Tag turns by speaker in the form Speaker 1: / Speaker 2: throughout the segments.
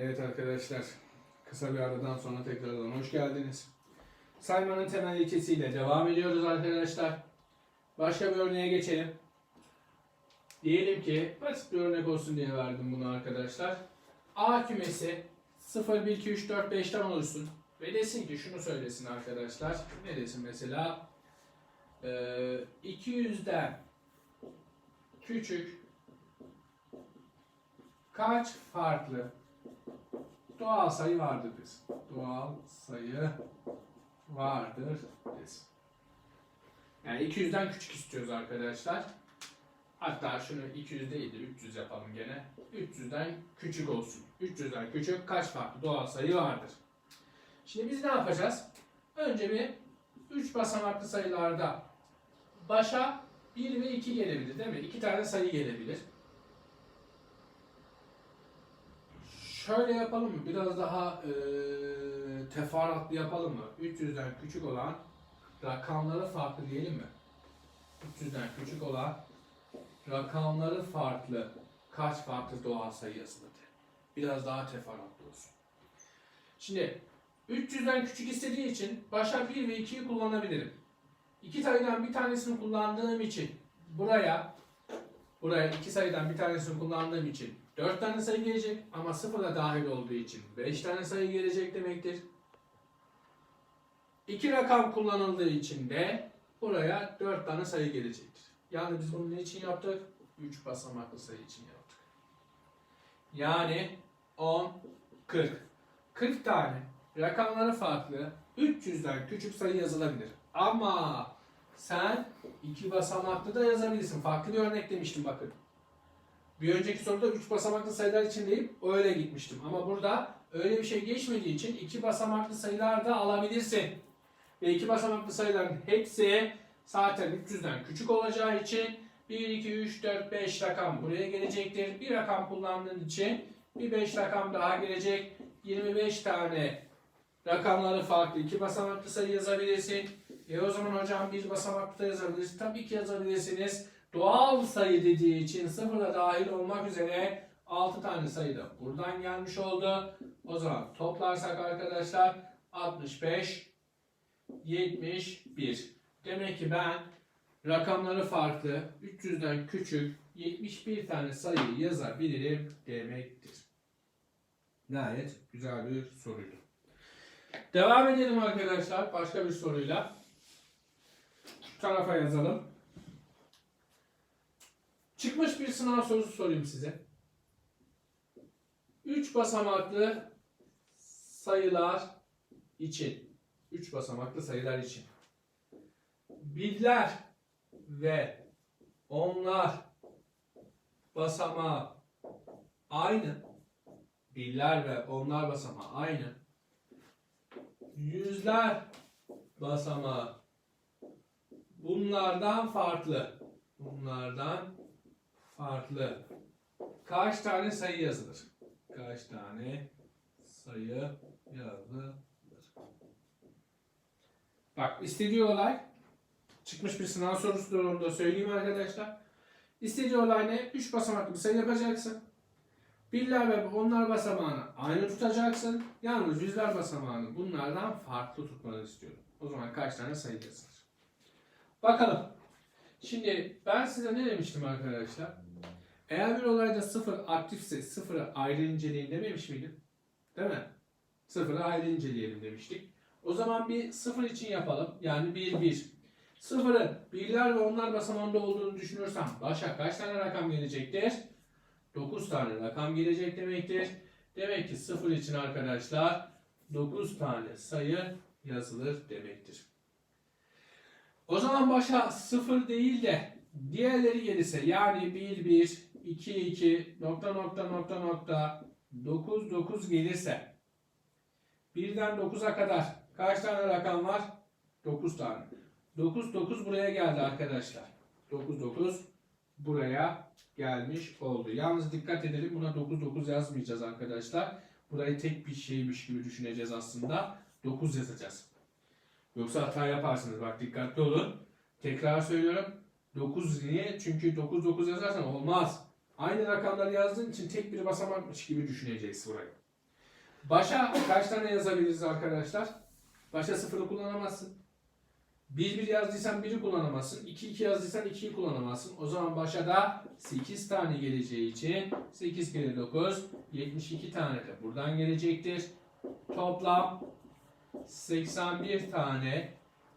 Speaker 1: Evet arkadaşlar, kısa bir aradan sonra tekrardan hoş geldiniz. Saymanın temel ilkesiyle devam ediyoruz arkadaşlar. Başka bir örneğe geçelim. Diyelim ki, basit bir örnek olsun diye verdim bunu arkadaşlar. A kümesi 0, 1, 2, 3, 4, 5'ten oluşsun. Ve desin ki şunu söylesin arkadaşlar. Ne desin mesela? Ee, 200'den küçük kaç farklı doğal sayı vardır desin. Doğal sayı vardır desin. Yani 200'den küçük istiyoruz arkadaşlar. Hatta şunu 200 değil de 300 yapalım gene. 300'den küçük olsun. 300'den küçük kaç farklı doğal sayı vardır? Şimdi biz ne yapacağız? Önce bir 3 basamaklı sayılarda başa 1 ve 2 gelebilir değil mi? 2 tane sayı gelebilir. Şöyle yapalım mı? Biraz daha e, teferruatlı yapalım mı? 300'den küçük olan rakamları farklı diyelim mi? 300'den küçük olan rakamları farklı kaç farklı doğal sayı yazılır? Biraz daha teferruatlı olsun. Şimdi 300'den küçük istediği için başa 1 ve 2'yi kullanabilirim. İki sayıdan bir tanesini kullandığım için buraya buraya iki sayıdan bir tanesini kullandığım için 4 tane sayı gelecek ama 0 da dahil olduğu için 5 tane sayı gelecek demektir. İki rakam kullanıldığı için de buraya 4 tane sayı gelecektir. Yani biz bunu ne için yaptık? 3 basamaklı sayı için yaptık. Yani 10, 40. 40 tane rakamları farklı 300'den küçük sayı yazılabilir. Ama sen iki basamaklı da yazabilirsin. Farklı bir örnek demiştim bakın. Bir önceki soruda 3 basamaklı sayılar için deyip öyle gitmiştim. Ama burada öyle bir şey geçmediği için iki basamaklı sayılar da alabilirsin. Ve iki basamaklı sayıların hepsi zaten 300'den küçük olacağı için 1, 2, 3, 4, 5 rakam buraya gelecektir. Bir rakam kullandığın için bir 5 rakam daha gelecek. 25 tane rakamları farklı iki basamaklı sayı yazabilirsin. E o zaman hocam bir basamaklı da yazabiliriz. Tabii ki yazabilirsiniz. Doğal sayı dediği için sıfıra dahil olmak üzere 6 tane sayı da buradan gelmiş oldu. O zaman toplarsak arkadaşlar 65, 71. Demek ki ben rakamları farklı 300'den küçük 71 tane sayı yazabilirim demektir. Gayet güzel bir soruydu. Devam edelim arkadaşlar başka bir soruyla. Şu tarafa yazalım. Çıkmış bir sınav sorusu sorayım size. 3 basamaklı sayılar için. 3 basamaklı sayılar için. Birler ve onlar basamağı aynı. Birler ve onlar basamağı aynı. Yüzler basamağı bunlardan farklı. Bunlardan farklı kaç tane sayı yazılır? Kaç tane sayı yazılır? Bak istediği olay çıkmış bir sınav sorusudur onu da söyleyeyim arkadaşlar. İstediği olay ne? 3 basamaklı bir sayı yapacaksın. Birler ve onlar basamağını aynı tutacaksın. Yalnız yüzler basamağını bunlardan farklı tutmanı istiyorum. O zaman kaç tane sayı yazılır? Bakalım. Şimdi ben size ne demiştim arkadaşlar? Eğer bir olayda sıfır aktifse sıfırı ayrı inceleyin dememiş miydim? Değil mi? Sıfırı ayrı inceleyelim demiştik. O zaman bir sıfır için yapalım. Yani 1, 1. Sıfırın birler ve onlar basamağında olduğunu düşünürsem başa kaç tane rakam gelecektir? 9 tane rakam gelecek demektir. Demek ki sıfır için arkadaşlar 9 tane sayı yazılır demektir. O zaman başa 0 değil de diğerleri gelirse yani 1 1 2 2 nokta nokta nokta nokta 9 9 gelirse birden 9'a kadar kaç tane rakam var? 9 tane. 9 9 buraya geldi arkadaşlar. 9 9 buraya gelmiş oldu. Yalnız dikkat edelim buna 9 9 yazmayacağız arkadaşlar. Burayı tek bir şeymiş gibi düşüneceğiz aslında. 9 yazacağız. Yoksa hata yaparsınız. Bak dikkatli olun. Tekrar söylüyorum. 9 niye? Çünkü 9 9 yazarsan olmaz. Aynı rakamları yazdığın için tek bir basamakmış gibi düşüneceğiz burayı. Başa kaç tane yazabiliriz arkadaşlar? Başa sıfırı kullanamazsın. 1 1 yazdıysan 1'i kullanamazsın. 2 2 yazdıysan 2'yi kullanamazsın. O zaman başa da 8 tane geleceği için 8 kere 9 72 tane de buradan gelecektir. Toplam 81 tane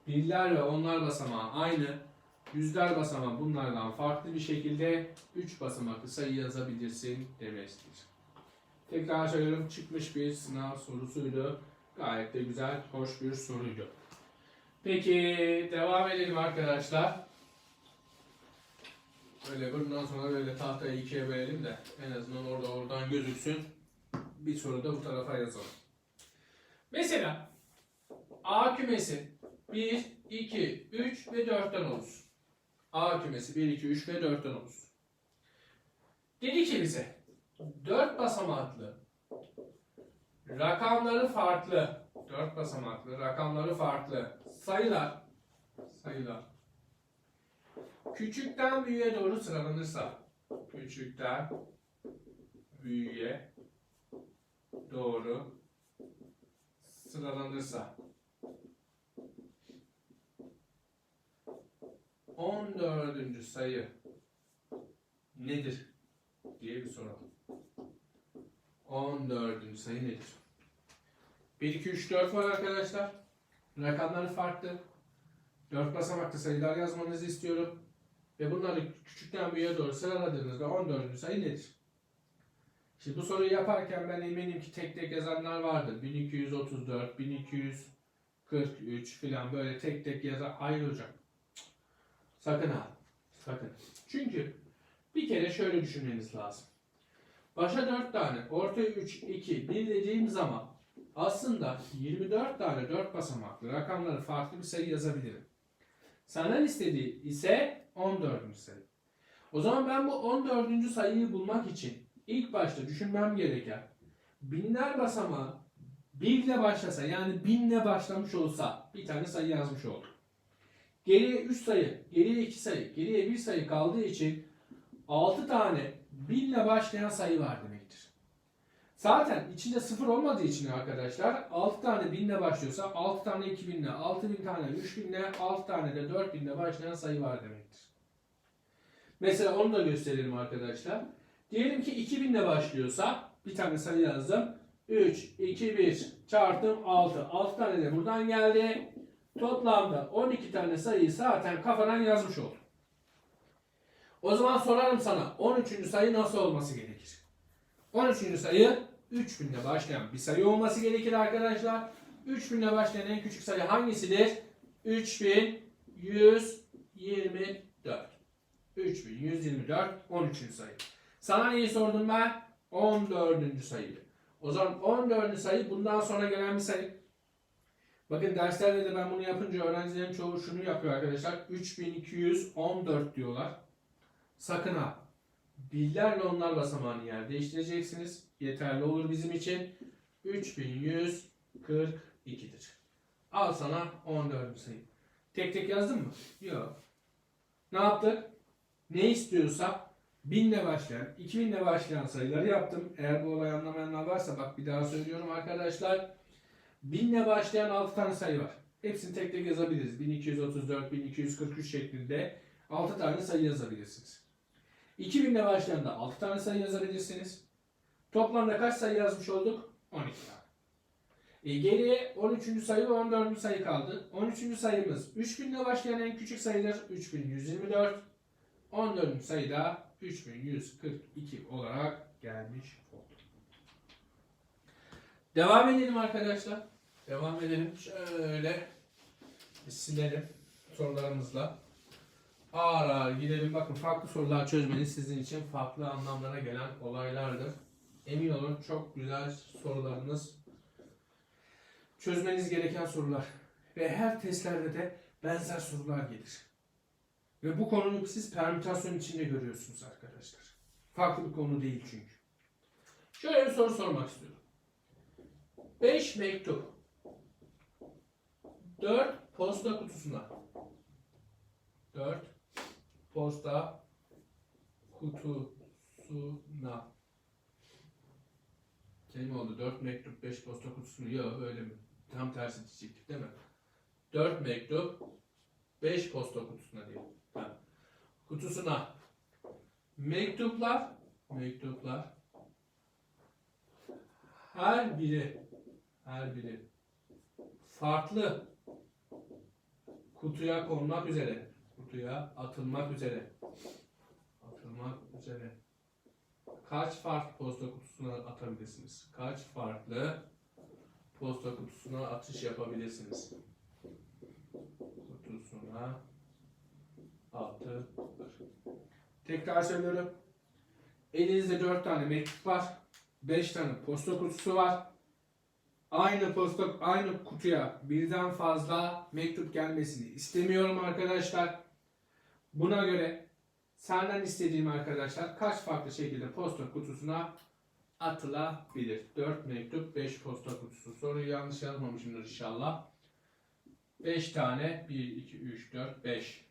Speaker 1: birler ve onlar basamağı aynı. Yüzler basamağı bunlardan farklı bir şekilde 3 basamaklı sayı yazabilirsin demektir. Tekrar söylüyorum çıkmış bir sınav sorusuydu. Gayet de güzel, hoş bir soruydu. Peki devam edelim arkadaşlar. Böyle bundan sonra böyle tahtayı ikiye bölelim de en azından orada oradan gözüksün. Bir soru da bu tarafa yazalım. Mesela A kümesi 1, 2, 3 ve 4'ten oluşsun. A kümesi 1, 2, 3 ve 4'ten oluşsun. Dedi ki bize 4 basamaklı rakamları farklı 4 basamaklı rakamları farklı sayılar sayılar küçükten büyüğe doğru sıralanırsa küçükten büyüğe doğru sıralanırsa 14. sayı nedir diye bir soralım. 14. sayı nedir? 1, 2, 3, 4 var arkadaşlar. Rakamları farklı. 4 basamaklı sayılar yazmanızı istiyorum. Ve bunları küçükten büyüğe doğru sıraladığınızda 14. sayı nedir? Şimdi bu soruyu yaparken ben eminim ki tek tek yazanlar vardır. 1234, 1243 filan böyle tek tek yazar. Hayır. Sakın ha. Sakın. Çünkü bir kere şöyle düşünmeniz lazım. Başa 4 tane, ortaya 3, 2, 1 dediğim zaman aslında 24 tane 4 basamaklı rakamları farklı bir sayı yazabilirim. Senden istediği ise 14. sayı. O zaman ben bu 14. sayıyı bulmak için ilk başta düşünmem gereken binler basamağı 1 ile başlasa yani 1000 ile başlamış olsa bir tane sayı yazmış oldum. Geriye 3 sayı, geriye 2 sayı, geriye 1 sayı kaldığı için 6 tane 1000 ile başlayan sayı var demektir. Zaten içinde sıfır olmadığı için arkadaşlar 6 tane 1000 ile başlıyorsa 6 tane 2000 ile, 6000 tane 3000 ile, 6 tane de 4000 ile başlayan sayı var demektir. Mesela onu da gösterelim arkadaşlar. Diyelim ki 2000 ile başlıyorsa bir tane sayı yazdım. 3, 2, 1 çarptım 6. 6 tane de buradan geldi. Toplamda 12 tane sayıyı zaten kafadan yazmış oldum. O zaman sorarım sana 13. sayı nasıl olması gerekir? 13. sayı 3000 ile başlayan bir sayı olması gerekir arkadaşlar. 3000 ile başlayan en küçük sayı hangisidir? 3124. 3124 13. sayı. Sana neyi sordum ben? 14. sayıyı. O zaman 14. sayı bundan sonra gelen bir sayı. Bakın derslerde de ben bunu yapınca öğrencilerin çoğu şunu yapıyor arkadaşlar. 3214 diyorlar. Sakın ha. Birlerle onlar basamağını yer değiştireceksiniz. Yeterli olur bizim için. 3142'dir. Al sana 14. sayı. Tek tek yazdın mı? Yok. Ne yaptık? Ne istiyorsa 1000 ile başlayan, 2000 ile başlayan sayıları yaptım. Eğer bu olayı anlamayanlar varsa bak bir daha söylüyorum arkadaşlar. 1000 ile başlayan 6 tane sayı var. Hepsini tek tek yazabiliriz. 1234, 1243 şeklinde 6 tane sayı yazabilirsiniz. 2000 ile başlayan da 6 tane sayı yazabilirsiniz. Toplamda kaç sayı yazmış olduk? 12 tane. E geriye 13. sayı ve 14. sayı kaldı. 13. sayımız 3000 ile başlayan en küçük sayıdır. 3124. 14. sayı da 3142 olarak gelmiş oldu. Devam edelim arkadaşlar. Devam edelim. Şöyle silelim sorularımızla. Ağır ağır gidelim. Bakın farklı sorular çözmeniz sizin için farklı anlamlara gelen olaylardır. Emin olun çok güzel sorularınız çözmeniz gereken sorular. Ve her testlerde de benzer sorular gelir. Ve bu konuyu siz permütasyon içinde görüyorsunuz arkadaşlar. Farklı bir konu değil çünkü. Şöyle bir soru sormak istiyorum. 5 mektup 4 posta kutusuna 4 posta kutusuna mi oldu? 4 mektup 5 posta kutusu mu? Yok öyle mi? Tam tersi diyecektik değil mi? 4 mektup 5 posta kutusuna diyor. Kutusuna mektuplar mektuplar her biri her biri farklı kutuya konmak üzere kutuya atılmak üzere atılmak üzere kaç farklı posta kutusuna atabilirsiniz? Kaç farklı posta kutusuna atış yapabilirsiniz? Kutusuna atılır. Tekrar söylüyorum. Elinizde 4 tane mektup var. 5 tane posta kutusu var. Aynı posta aynı kutuya birden fazla mektup gelmesini istemiyorum arkadaşlar. Buna göre senden istediğim arkadaşlar kaç farklı şekilde posta kutusuna atılabilir? 4 mektup, 5 posta kutusu. Soruyu yanlış yazmamışımdır inşallah. 5 tane 1 2 3 4 5.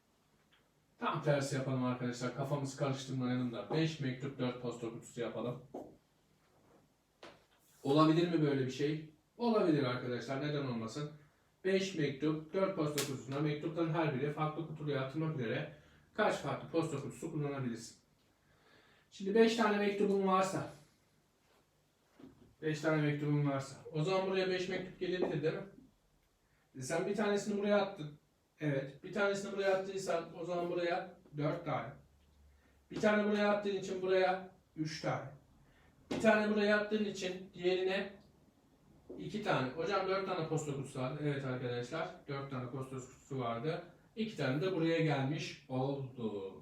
Speaker 1: Tam tersi yapalım arkadaşlar. Kafamız karıştırmayalım da. 5 mektup 4 posta kutusu yapalım. Olabilir mi böyle bir şey? Olabilir arkadaşlar. Neden olmasın? 5 mektup 4 posta kutusuna mektupların her biri farklı kutuya atılmak üzere kaç farklı posta kutusu kullanabilirsin? Şimdi 5 tane mektubun varsa 5 tane mektubun varsa o zaman buraya 5 mektup gelebilir değil mi? E sen bir tanesini buraya attın. Evet. Bir tanesini buraya attıysan o zaman buraya 4 tane. Bir tane buraya attığın için buraya 3 tane. Bir tane buraya attığın için diğerine 2 tane. Hocam 4 tane posta kutusu vardı. Evet arkadaşlar 4 tane posta kutusu vardı. 2 tane de buraya gelmiş oldu.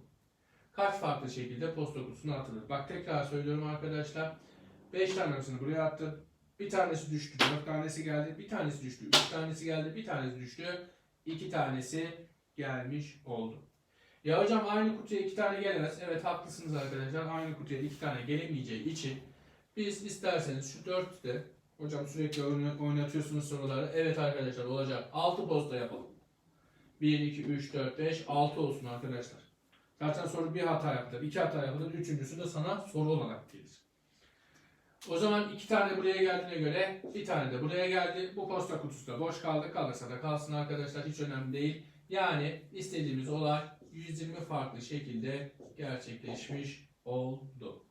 Speaker 1: Kaç farklı şekilde posta kutusuna atılır? Bak tekrar söylüyorum arkadaşlar. 5 tanesini buraya attım. Bir tanesi düştü, 4 tanesi geldi. Bir tanesi düştü, 3 tanesi geldi. Bir tanesi düştü, 2 tanesi gelmiş oldu. Ya hocam aynı kutuya 2 tane gelemez. Evet haklısınız arkadaşlar. Aynı kutuya 2 tane gelemeyeceği için biz isterseniz şu 4'te hocam sürekli oyna- oynatıyorsunuz soruları. Evet arkadaşlar olacak. 6 posta yapalım. 1, 2, 3, 4, 5, 6 olsun arkadaşlar. Zaten soru bir hata yaptı. iki hata yapılır. Üçüncüsü de sana soru olarak gelir. O zaman iki tane buraya geldiğine göre bir tane de buraya geldi. Bu posta kutusu da boş kaldı. Kalırsa da kalsın arkadaşlar. Hiç önemli değil. Yani istediğimiz olay 120 farklı şekilde gerçekleşmiş oldu.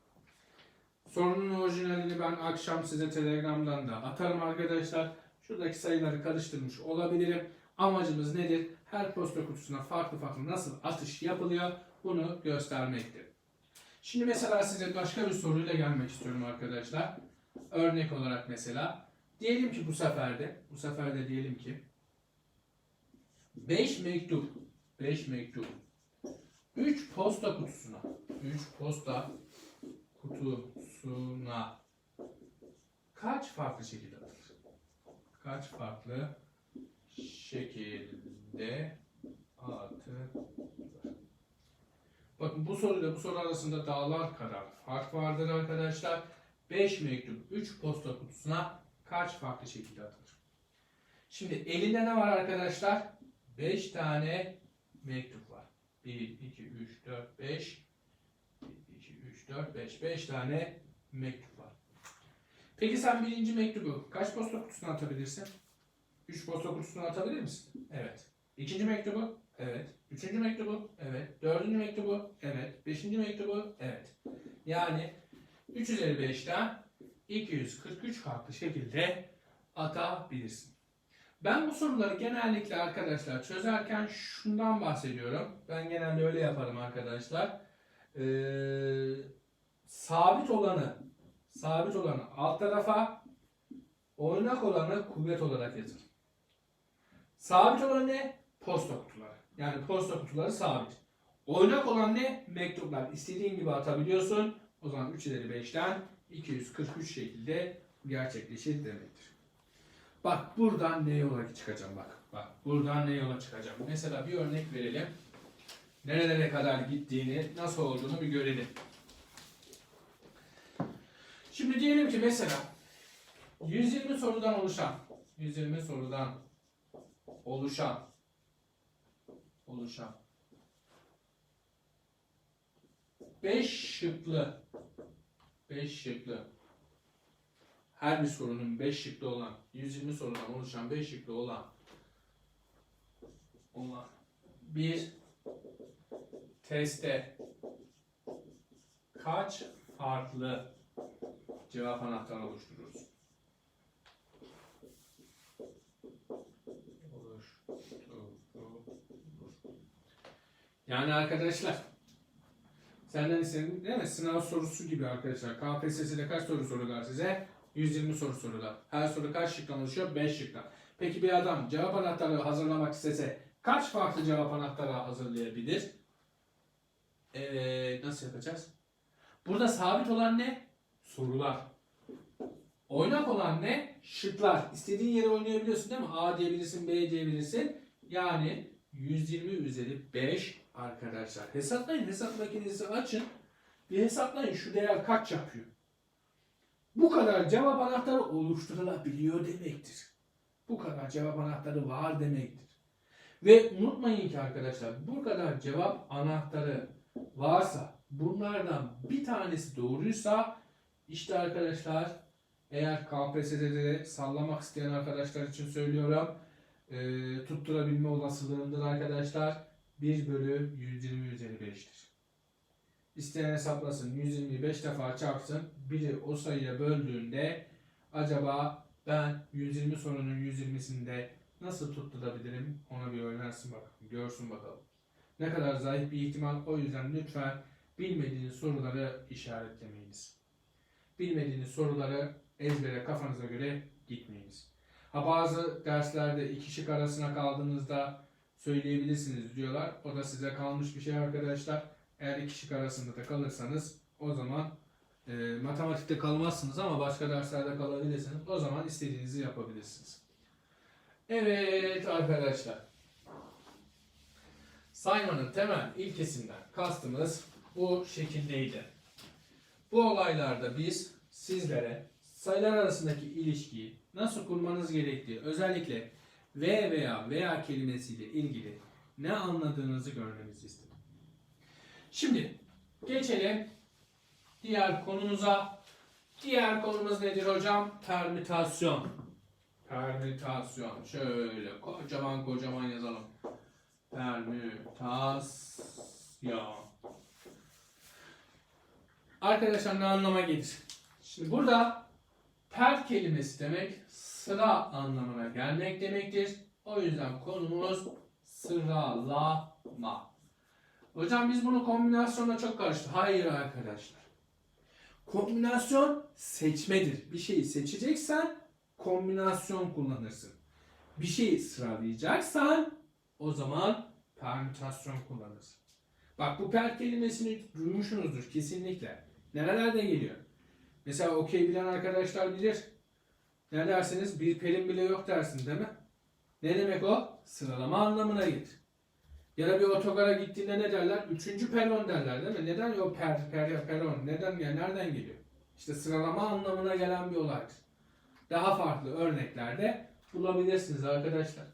Speaker 1: Sorunun orijinalini ben akşam size Telegram'dan da atarım arkadaşlar. Şuradaki sayıları karıştırmış olabilirim. Amacımız nedir? Her posta kutusuna farklı farklı nasıl atış yapılıyor bunu göstermektir. Şimdi mesela size başka bir soruyla gelmek istiyorum arkadaşlar. Örnek olarak mesela diyelim ki bu seferde bu seferde diyelim ki 5 mektup 5 mektup 3 posta kutusuna 3 posta kutusuna kaç farklı şekilde atılır? Kaç farklı şekilde atılır? Bakın bu soruyla bu soru arasında dağlar kadar fark vardır arkadaşlar. 5 mektup 3 posta kutusuna kaç farklı şekilde atılır? Şimdi elinde ne var arkadaşlar? 5 tane mektup var. 1, 2, 3, 4, 5. 1, 2, 3, 4, 5. 5 tane mektup var. Peki sen birinci mektubu kaç posta kutusuna atabilirsin? 3 posta kutusuna atabilir misin? Evet. İkinci mektubu? Evet. Üçüncü mektubu? Evet. Dördüncü mektubu? Evet. Beşinci mektubu? Evet. Yani 3 üzeri 5'ten 243 farklı şekilde atabilirsin. Ben bu soruları genellikle arkadaşlar çözerken şundan bahsediyorum. Ben genelde öyle yaparım arkadaşlar. Ee, sabit olanı sabit olanı alt tarafa oynak olanı kuvvet olarak yazarım. Sabit olan ne? Posta kutuları. Yani posta kutuları sabit. Oynak olan ne? Mektuplar. İstediğin gibi atabiliyorsun. O zaman 3 ileri 5'ten 243 şekilde gerçekleşir demektir. Bak buradan ne yola çıkacağım bak. Bak buradan ne yola çıkacağım. Mesela bir örnek verelim. Nerelere kadar gittiğini, nasıl olduğunu bir görelim. Şimdi diyelim ki mesela 120 sorudan oluşan 120 sorudan oluşan oluşan 5 şıklı 5 şıklı her bir sorunun 5 şıklı olan, 120 sorudan oluşan 5 şıklı olan olan bir testte kaç farklı cevap anahtarı oluştururuz? Yani arkadaşlar senden istedim değil mi? Sınav sorusu gibi arkadaşlar. KPSS'de kaç soru sorular size? 120 soru sorular. Her soru kaç şıktan oluşuyor? 5 şıktan. Peki bir adam cevap anahtarı hazırlamak istese kaç farklı cevap anahtarı hazırlayabilir? Ee, nasıl yapacağız? Burada sabit olan ne? Sorular. Oynak olan ne? Şıklar. İstediğin yere oynayabiliyorsun değil mi? A diyebilirsin, B diyebilirsin. Yani 120 üzeri 5 arkadaşlar. Hesaplayın. Hesap makinesi açın. Bir hesaplayın. Şu değer kaç yapıyor? Bu kadar cevap anahtarı oluşturulabiliyor demektir. Bu kadar cevap anahtarı var demektir. Ve unutmayın ki arkadaşlar bu kadar cevap anahtarı varsa bunlardan bir tanesi doğruysa işte arkadaşlar eğer KPSS'de de sallamak isteyen arkadaşlar için söylüyorum e, tutturabilme olasılığındır arkadaşlar 1 bölü 120 üzeri 5'tir. İsteyen hesaplasın 125 defa çarpsın biri o sayıya böldüğünde acaba ben 120 sorunun 120'sinde nasıl tutturabilirim ona bir öğrensin bakalım görsün bakalım. Ne kadar zayıf bir ihtimal o yüzden lütfen bilmediğiniz soruları işaretlemeyiniz. Bilmediğiniz soruları ezbere kafanıza göre gitmeyiniz. Ha bazı derslerde iki şık arasına kaldığınızda söyleyebilirsiniz diyorlar. O da size kalmış bir şey arkadaşlar. Eğer iki şık arasında da kalırsanız o zaman e, matematikte kalmazsınız ama başka derslerde kalabilirsiniz. O zaman istediğinizi yapabilirsiniz. Evet arkadaşlar. Saymanın temel ilkesinden kastımız bu şekildeydi. Bu olaylarda biz sizlere sayılar arasındaki ilişkiyi nasıl kurmanız gerektiği, özellikle ve veya veya kelimesiyle ilgili ne anladığınızı görmenizi istedim. Şimdi geçelim diğer konumuza. Diğer konumuz nedir hocam? Permütasyon. Permütasyon. Şöyle kocaman kocaman yazalım. Permütasyon. Arkadaşlar ne anlama gelir? Şimdi burada per kelimesi demek sıra anlamına gelmek demektir. O yüzden konumuz sıralama. Hocam biz bunu kombinasyonla çok karıştı. Hayır arkadaşlar. Kombinasyon seçmedir. Bir şeyi seçeceksen kombinasyon kullanırsın. Bir şeyi sıralayacaksan o zaman permütasyon kullanırsın. Bak bu per kelimesini duymuşsunuzdur kesinlikle. Nerelerde geliyor? Mesela okey bilen arkadaşlar bilir. Ne dersiniz? Bir perin bile yok dersin değil mi? Ne demek o? Sıralama anlamına gelir. Ya da bir otogara gittiğinde ne derler? Üçüncü peron derler değil mi? Neden o per, per, peron? Neden ya nereden geliyor? İşte sıralama anlamına gelen bir olaydır. Daha farklı örneklerde bulabilirsiniz arkadaşlar.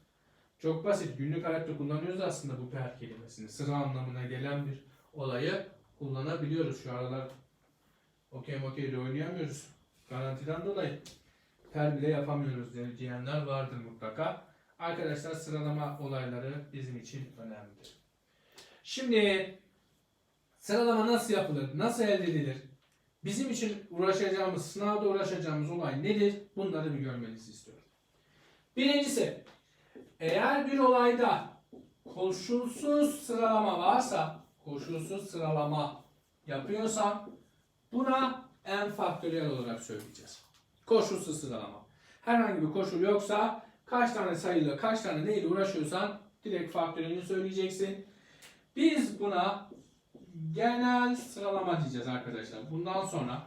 Speaker 1: Çok basit. Günlük hayatta kullanıyoruz aslında bu per kelimesini. Sıra anlamına gelen bir olayı kullanabiliyoruz. Şu aralar okey okey de oynayamıyoruz. Garantiden dolayı per bile yapamıyoruz diye- diyenler vardır mutlaka. Arkadaşlar sıralama olayları bizim için önemlidir. Şimdi sıralama nasıl yapılır? Nasıl elde edilir? Bizim için uğraşacağımız, sınavda uğraşacağımız olay nedir? Bunları bir görmenizi istiyorum. Birincisi, eğer bir olayda koşulsuz sıralama varsa, koşulsuz sıralama yapıyorsam buna en faktöriyel olarak söyleyeceğiz. Koşulsuz sıralama. Herhangi bir koşul yoksa kaç tane sayıyla kaç tane neyle uğraşıyorsan direkt faktöriyelini söyleyeceksin. Biz buna genel sıralama diyeceğiz arkadaşlar. Bundan sonra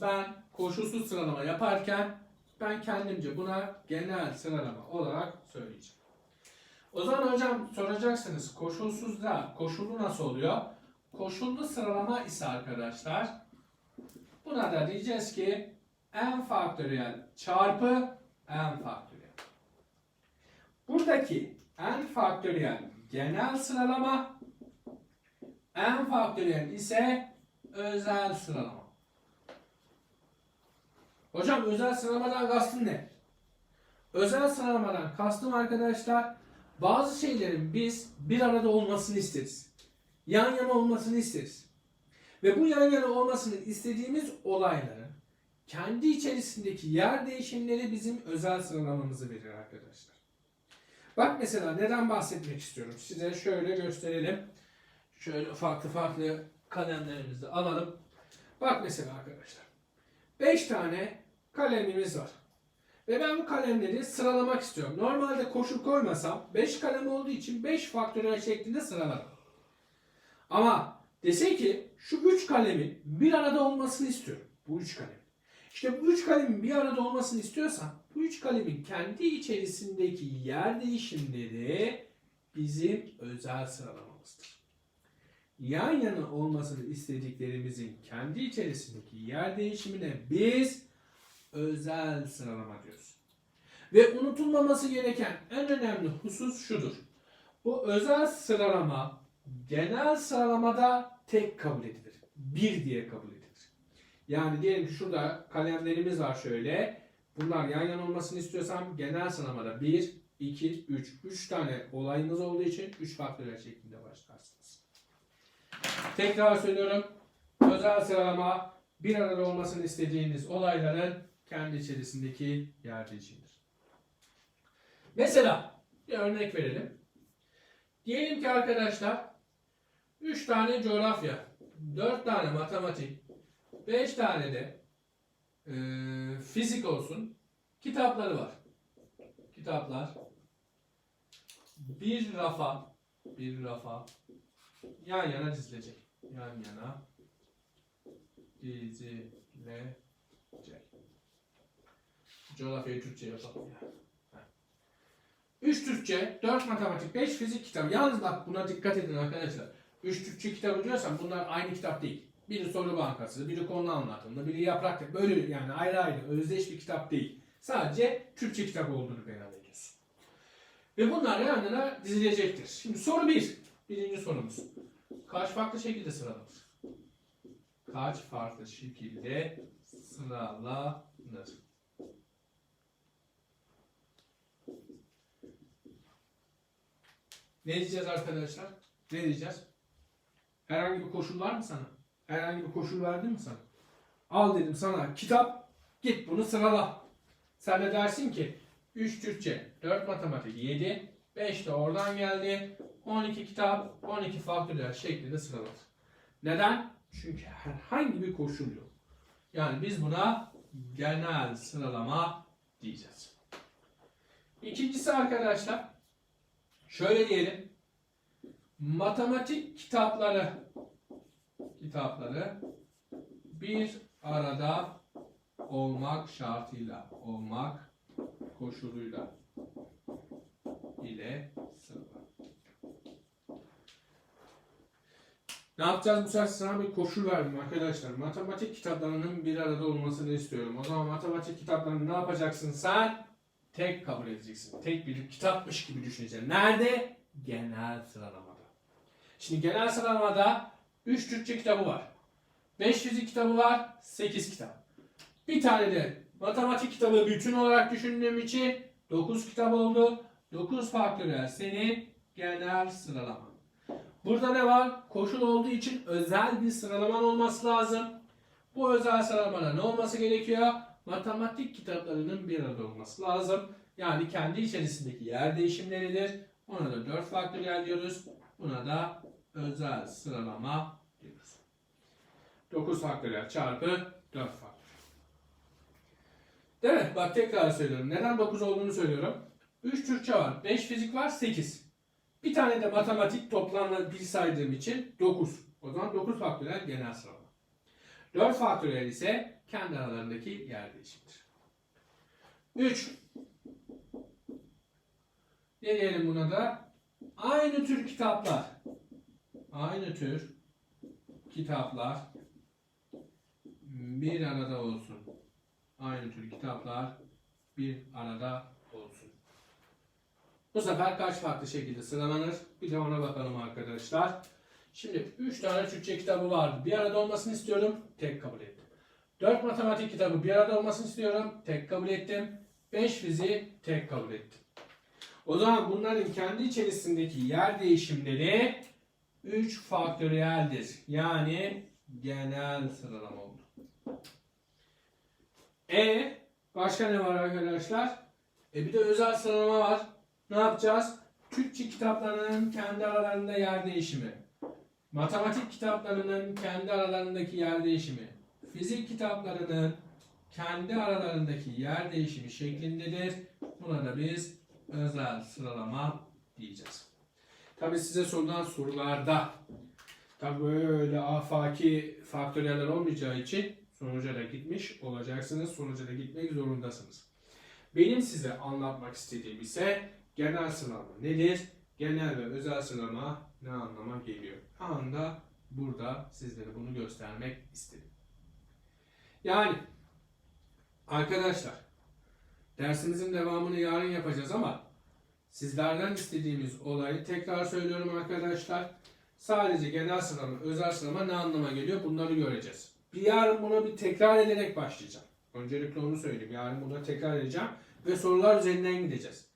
Speaker 1: ben koşulsuz sıralama yaparken ben kendimce buna genel sıralama olarak söyleyeceğim. O zaman hocam soracaksınız koşulsuz da koşullu nasıl oluyor? Koşullu sıralama ise arkadaşlar buna da diyeceğiz ki n faktöriyel çarpı n faktöriyel. Buradaki n faktöriyel genel sıralama n faktöriyel ise özel sıralama. Hocam özel sıralamadan kastın ne? Özel sıralamadan kastım arkadaşlar bazı şeylerin biz bir arada olmasını isteriz. Yan yana olmasını isteriz. Ve bu yan yana olmasını istediğimiz olayların kendi içerisindeki yer değişimleri bizim özel sıralamamızı verir arkadaşlar. Bak mesela neden bahsetmek istiyorum. Size şöyle gösterelim. Şöyle farklı farklı kalemlerimizi alalım. Bak mesela arkadaşlar. 5 tane kalemimiz var. Ve ben bu kalemleri sıralamak istiyorum. Normalde koşul koymasam 5 kalem olduğu için 5 faktöriyel şeklinde sıralarım. Ama dese ki şu 3 kalemin bir arada olmasını istiyorum. Bu 3 kalem. İşte bu 3 kalemin bir arada olmasını istiyorsan bu 3 kalemin kendi içerisindeki yer değişimleri bizim özel sıralamamızdır. Yan yana olmasını istediklerimizin kendi içerisindeki yer değişimine biz özel sıralama diyoruz. Ve unutulmaması gereken en önemli husus şudur. Bu özel sıralama genel sıralamada tek kabul edilir. Bir diye kabul edilir. Yani diyelim ki şurada kalemlerimiz var şöyle. Bunlar yan yana olmasını istiyorsam genel sıralamada 1, 2, 3. 3 tane olayınız olduğu için 3 faktöriyel şeklinde başlarsınız. Tekrar söylüyorum. Özel sıralama bir arada olmasını istediğiniz olayların kendi içerisindeki yer değişimidir. Mesela bir örnek verelim. Diyelim ki arkadaşlar 3 tane coğrafya, 4 tane matematik, 5 tane de e, fizik olsun kitapları var. Kitaplar bir rafa bir rafa yan yana dizilecek. Yan yana dizilecek. Coğrafyayı Türkçe yapalım ya. 3 Türkçe, 4 matematik, 5 fizik kitabı. Yalnız bak buna dikkat edin arkadaşlar. 3 Türkçe kitabı diyorsam bunlar aynı kitap değil. Biri soru bankası, biri konu anlatımında, biri yaprak böyle yani ayrı ayrı özdeş bir kitap değil. Sadece Türkçe kitap olduğunu beyan ediyorsun. Ve bunlar yan yana dizilecektir. Şimdi soru 1. Birinci sorumuz. Kaç farklı şekilde sıralanır? Kaç farklı şekilde sıralanır? Ne diyeceğiz arkadaşlar? Ne diyeceğiz? Herhangi bir koşul var mı sana? Herhangi bir koşul verdim mi sana? Al dedim sana kitap, git bunu sırala. Sen de dersin ki 3 Türkçe, 4 matematik, 7, 5 de oradan geldi. 12 kitap, 12 faktöriyel şeklinde sıralar. Neden? Çünkü herhangi bir koşul yok. Yani biz buna genel sıralama diyeceğiz. İkincisi arkadaşlar, şöyle diyelim. Matematik kitapları kitapları bir arada olmak şartıyla, olmak koşuluyla ile sırala. Ne yapacağız bu sefer sana bir koşul verdim arkadaşlar. Matematik kitaplarının bir arada olmasını istiyorum. O zaman matematik kitaplarını ne yapacaksın sen? Tek kabul edeceksin. Tek bir kitapmış gibi düşüneceksin. Nerede? Genel sıralamada. Şimdi genel sıralamada 3 Türkçe kitabı var. 5 fizik kitabı var. 8 kitap. Bir tane de matematik kitabı bütün olarak düşündüğüm için 9 kitap oldu. 9 faktöriyel senin genel sıralaman. Burada ne var? Koşul olduğu için özel bir sıralaman olması lazım. Bu özel sıralamada ne olması gerekiyor? Matematik kitaplarının bir arada olması lazım. Yani kendi içerisindeki yer değişimleridir. Ona da 4 faktöriyel diyoruz. Buna da özel sıralama diyoruz. 9 faktöriyel çarpı 4 faktöriyel. Mi? Bak tekrar söylüyorum. Neden 9 olduğunu söylüyorum. 3 Türkçe var, 5 fizik var, 8. Bir tane de matematik toplamla bir saydığım için 9. O zaman 9 faktöriyel genel sıralama. 4 faktöriyel ise kendi aralarındaki yer değişimidir. 3. Ne diyelim buna da? Aynı tür kitaplar. Aynı tür kitaplar bir arada olsun. Aynı tür kitaplar bir arada olsun. Bu sefer kaç farklı şekilde sıralanır? Bir de ona bakalım arkadaşlar. Şimdi 3 tane Türkçe kitabı vardı. Bir arada olmasını istiyorum. Tek kabul ettim. 4 matematik kitabı bir arada olmasını istiyorum. Tek kabul ettim. 5 fiziği tek kabul ettim. O zaman bunların kendi içerisindeki yer değişimleri 3 faktöriyeldir. Yani genel sıralama oldu. E başka ne var arkadaşlar? E bir de özel sıralama var. Ne yapacağız? Türkçe kitaplarının kendi aralarında yer değişimi. Matematik kitaplarının kendi aralarındaki yer değişimi. Fizik kitaplarının kendi aralarındaki yer değişimi şeklindedir. Buna da biz özel sıralama diyeceğiz. Tabi size sorulan sorularda tabi böyle afaki faktöriyeller olmayacağı için sonuca da gitmiş olacaksınız. Sonuca da gitmek zorundasınız. Benim size anlatmak istediğim ise genel sıralama nedir? Genel ve özel sıralama ne anlama geliyor? Anda burada sizlere bunu göstermek istedim. Yani arkadaşlar dersimizin devamını yarın yapacağız ama sizlerden istediğimiz olayı tekrar söylüyorum arkadaşlar. Sadece genel sıralama, özel sıralama ne anlama geliyor bunları göreceğiz. Bir yarın bunu bir tekrar ederek başlayacağım. Öncelikle onu söyleyeyim. Yarın bunu tekrar edeceğim ve sorular üzerinden gideceğiz.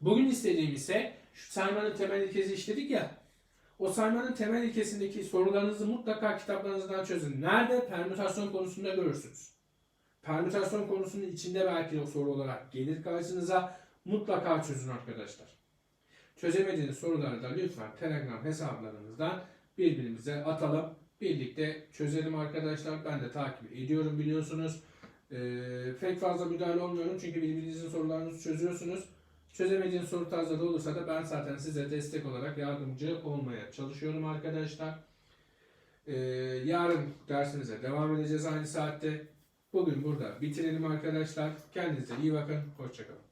Speaker 1: Bugün istediğim ise şu saymanın temel ilkesi işledik ya. O saymanın temel ilkesindeki sorularınızı mutlaka kitaplarınızdan çözün. Nerede? Permütasyon konusunda görürsünüz. Permütasyon konusunun içinde belki o soru olarak gelir karşınıza. Mutlaka çözün arkadaşlar. Çözemediğiniz soruları da lütfen Telegram hesaplarımızdan birbirimize atalım. Birlikte çözelim arkadaşlar. Ben de takip ediyorum biliyorsunuz. Ee, fazla müdahale olmuyorum çünkü birbirinizin sorularınızı çözüyorsunuz. Çözemediğiniz soru tarzları olursa da ben zaten size destek olarak yardımcı olmaya çalışıyorum arkadaşlar. Ee, yarın dersimize devam edeceğiz aynı saatte. Bugün burada bitirelim arkadaşlar. Kendinize iyi bakın. Hoşçakalın.